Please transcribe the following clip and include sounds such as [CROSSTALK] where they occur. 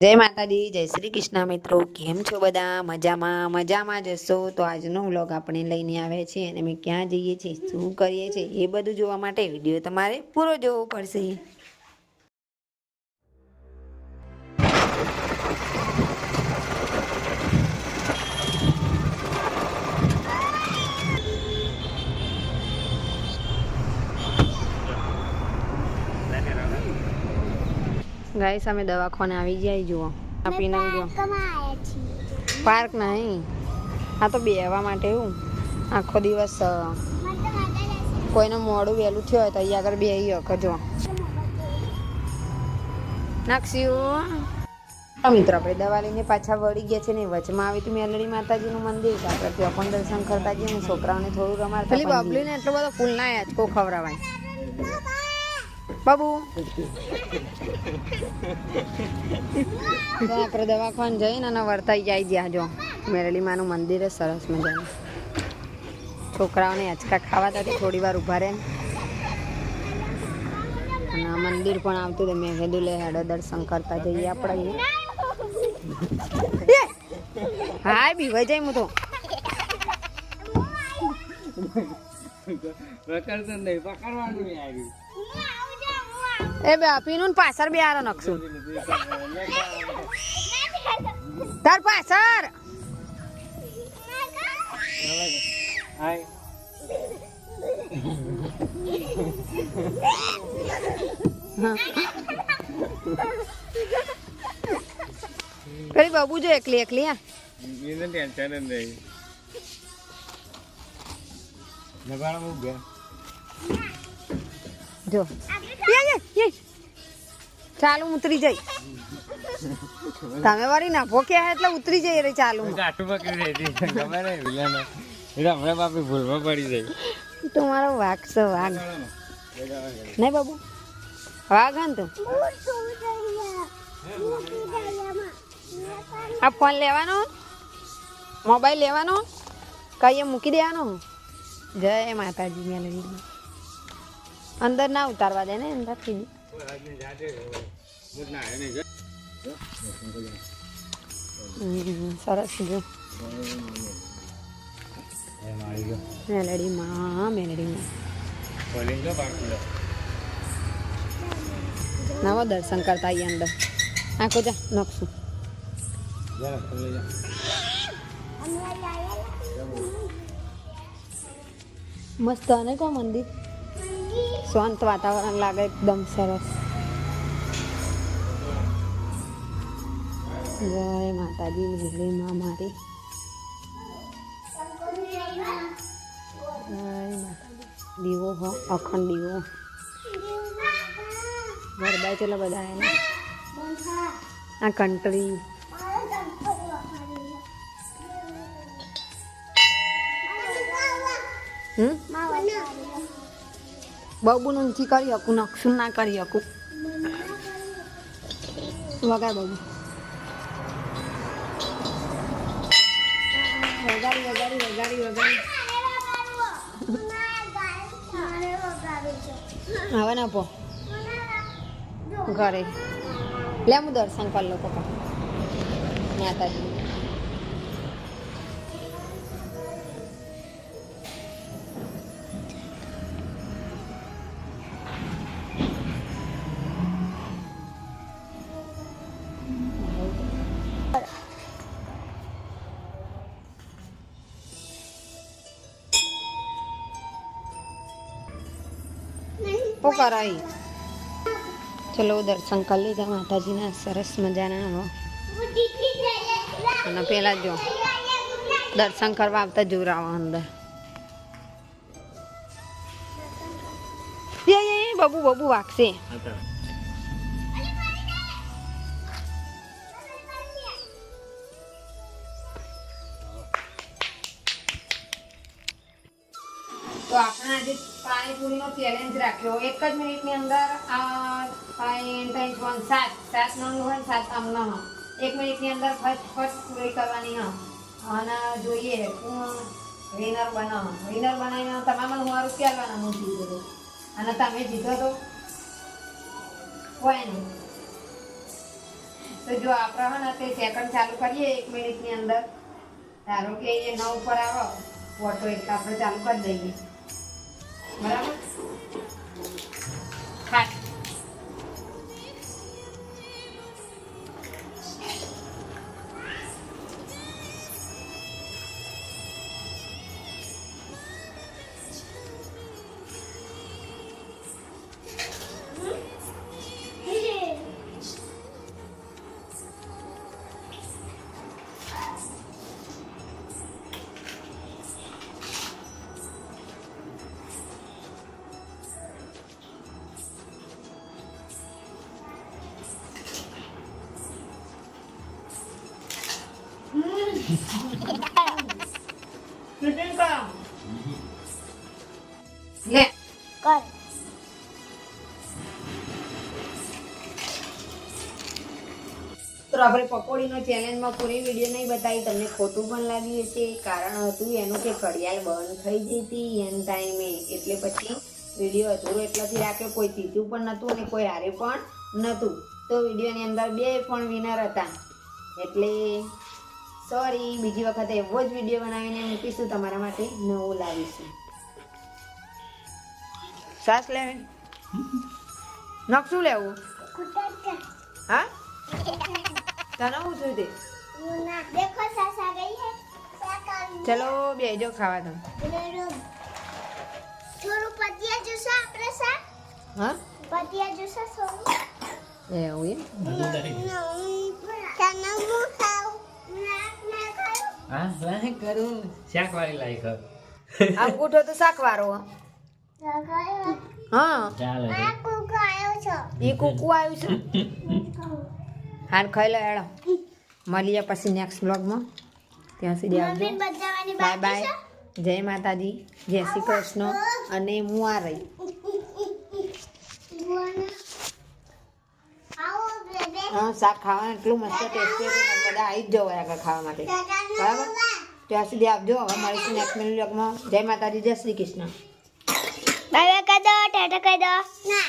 જય માતાજી, જય શ્રી કૃષ્ણ મિત્રો. કેમ છો બધા? મજામાં મજામાં જશો તો આજનો વ્લોગ આપણે લઈને આવ્યા છીએ અને અમે ક્યાં જઈએ છીએ, શું કરીએ છીએ એ બધું જોવા માટે વીડિયો તમારે પૂરો જોવો પડશે. ગાય સામે દવાખાને આવી જાય જુઓ. આપીને જો પાર્ક નહીં. આ તો બેહવા માટે એવું. આખો દિવસ કોઈનું મોડું વહેલું થયું હોય તો અહીંયા આગળ બેહી હક જો નાખશું મિત્રો આપણે દવા લઈને પાછા વળી ગયા છે ને વચમાં આવી હતી મેલડી માતાજીનું મંદિર. આપણે ત્યાં પણ દર્શન કરતા જઈએ ને છોકરાઓને થોડું રમાડતા બબલીને એટલો બધો ફૂલ ના યાચકો ખવડાવાય. બાબુ. તો આપણે દવાખાને જઈને અને વર્તાઈ જાય જ્યાં જો. મેરલીમાનું મંદિર છે સરસ મજાનું. છોકરાઓને અચકા ખાવા ત્યાંથી થોડી વાર ઊભા રહે. અને આ મંદિર પણ આવતું હતું મેં કીધું લે હેડો દર્શન કરતા જઈએ આપણે એ! હાય બીવાઈ જાય હું તો. [LAUGHS] પકડતો નહીં પકડવાનું આવ્યું. એ બે પીનું પાછળ બે આરો નખશું. તાર પાછળ. પેલી બાબુ જો એકલી એકલી, હા. ટેન્શન નહીં જો. ચાલુ ઉતરી જઈ. તમે વારી ના ભોક્યા એટલે ઉતરી જઈ રે ચાલુ ગાઠું પકડી રહી ખબર એટલે હમણાં બાપી ભૂલમાં પડી જાય તમારો વાઘ છે વાઘ. નહીં બાબુ? વાઘ હન તું? આ ફોન લેવાનો? મોબાઈલ લેવાનો? કઈએ મૂકી દેવાનો? જય માતાજી મેલડી અંદર ના ઉતારવા દે ને અંદરથી સરસ જો. માં મેલડી માં નવો દર્શન કરતા આવીએ અંદર. આખો જા જા મસ્ત અને કો મંદિર? શાંત વાતાવરણ લાગે, એકદમ સરસ. જય માતાજી મેલડી માં મારી. દીવો હો, અખંડ દીવો. ગરબા ચલો બધા એના આ કન્ટ્રી બબુ નથી કરી શકું, નકશું ના કરી શકું. વગાડ બાબુ. વગાડી વગાડી વગાડી વગાડી. હવે ના પો. ઘરે. લે, હું દર્શન કરી લો પપ્પા. માતાજી શું કરાય ચલો દર્શન કરી લીધા માતાજીના, સરસ મજાના. અને પેલા જો, દર્શન કરવા આવતા જોરાવા અંદર. બબુ બબુ વાગશે. તો આપણે આજે પાણીપુરીનો ચેલેન્જ રાખ્યો. એક જ મિનિટની અંદર સાત. સાત નંગ હોય ને સાત આમનો એક મિનિટની અંદર ફર્સ્ટ ફર્સ્ટ પૂરી કરવાની અને જોઈએ વિનર બનાવો વિનર બનાવીને તમામ હું મારું આલવાના હું જીતો અને તમે જીતો તો? કોઈ નહીં. તો જો આપણે ને તે સેકન્ડ ચાલુ કરીએ એક મિનિટની અંદર. ધારો કે એ નવ ઉપર આવો ફોટો એટલે આપણે ચાલુ કરી દઈએ. બરાબર? કર તો આપણે પકોડીનો ચેલેન્જમાં પૂરી વીડિયો નહીં બતાવી, તમને ખોટું પણ લાગ્યું હશે. કારણ હતું એનું કે ઘડિયાળ બંધ થઈ જતી એન ટાઈમે એટલે પછી વીડિયો અધૂરો એટલાથી રાખ્યો. કોઈ જીત્યું પણ નહોતું અને કોઈ હારે પણ નહોતું. તો વિડીયોની અંદર બે પણ વિનર હતા. એટલે સોરી બીજી વખતે એવો જ વીડિયો બનાવીને મૂકીશું તમારા માટે નવો લાવીશું શ્વાસ લે નકશું લેવું હા તને હું જોઈ દે દેખો સાસા ગઈ હે ચલો બેજો ખાવા તમે થોડું પતિયા જોશે આપણે સા હા પતિયા જોશે થોડું એવું એમ હા લાય કરું. શાક લાય કર તો શાકવાળો. હા. ચાલે આ કુકો આવ્યો છો એ કુકુ આવ્યું છે. હાલ ખાઈ લો મળીએ પછી નેક્સ્ટ બ્લોગમાં ત્યાં સુધી આવજો. બાય બાય જય માતાજી. જય શ્રી કૃષ્ણ. અને હું આ રહી. [LAUGHS] હા શાક ખાવાનું એટલું મસ્ત ટેસ્ટી હતું બધા આવી જ જવાય આગળ ખાવા માટે. બરાબર? ત્યાં સુધી આપજો હવે મળીશું નેક્સ્ટ બ્લોગમાં જય માતાજી જય શ્રી કૃષ્ણ. બાય બાય કહી દો ટાટા કહી દો. ના